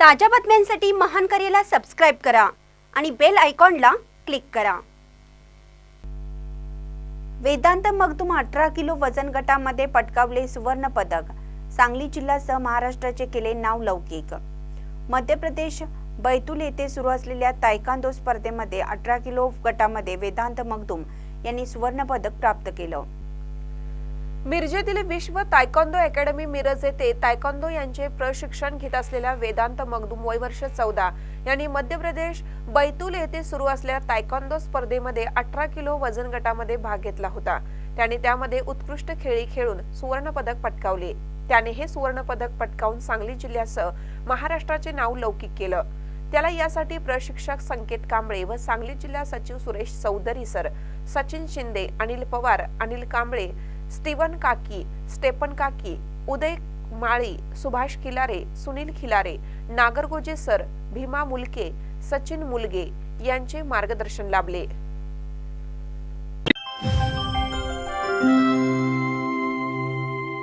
ताज्या बातम्यांसाठी महान करेला सबस्क्राईब करा आणि बेल आयकॉनला क्लिक करा. वेदांत मगदूम अठरा किलो वजन गटामध्ये पटकावले सुवर्ण पदक. सांगली जिल्ह्यासह महाराष्ट्राचे केले नाव लौकिक. मध्य प्रदेश बैतूल येथे सुरू असलेल्या तायकांदो स्पर्धेमध्ये अठरा किलो गटामध्ये वेदांत मगदूम यांनी सुवर्ण पदक प्राप्त केलं. मिरजेतील विश्व तायकॉन्दो अकॅडमी मिरज येथे तायकॉन्दो यांचे प्रशिक्षण घेत असलेल्या वेदांत मगदूम वय वर्ष चौदा यांनी मध्य प्रदेश बैतूल येथे सुरू असलेल्या तायकॉन्दो स्पर्धेमध्ये अठरा किलो वजन गटामध्ये भाग घेतला होता. त्याने त्यामध्ये उत्कृष्ट खेळी खेळून सुवर्ण पदक पटकावले. त्याने हे सुवर्ण पदक पटकावून सांगली जिल्ह्यासह महाराष्ट्राचे नाव लौकिक केलं. त्याला यासाठी प्रशिक्षक संकेत कांबळे व सांगली जिल्हा सचिव Suresh Chaudhari sir Sachin Shinde Anil Pawar Anil Kamble Steven Kaki Stephen Kaki Uday Mali Subhash Khilare Sunil Khilare Nagargoje sir Bhima Mulke Sachin Mulge यांचे मार्गदर्शन लाभले.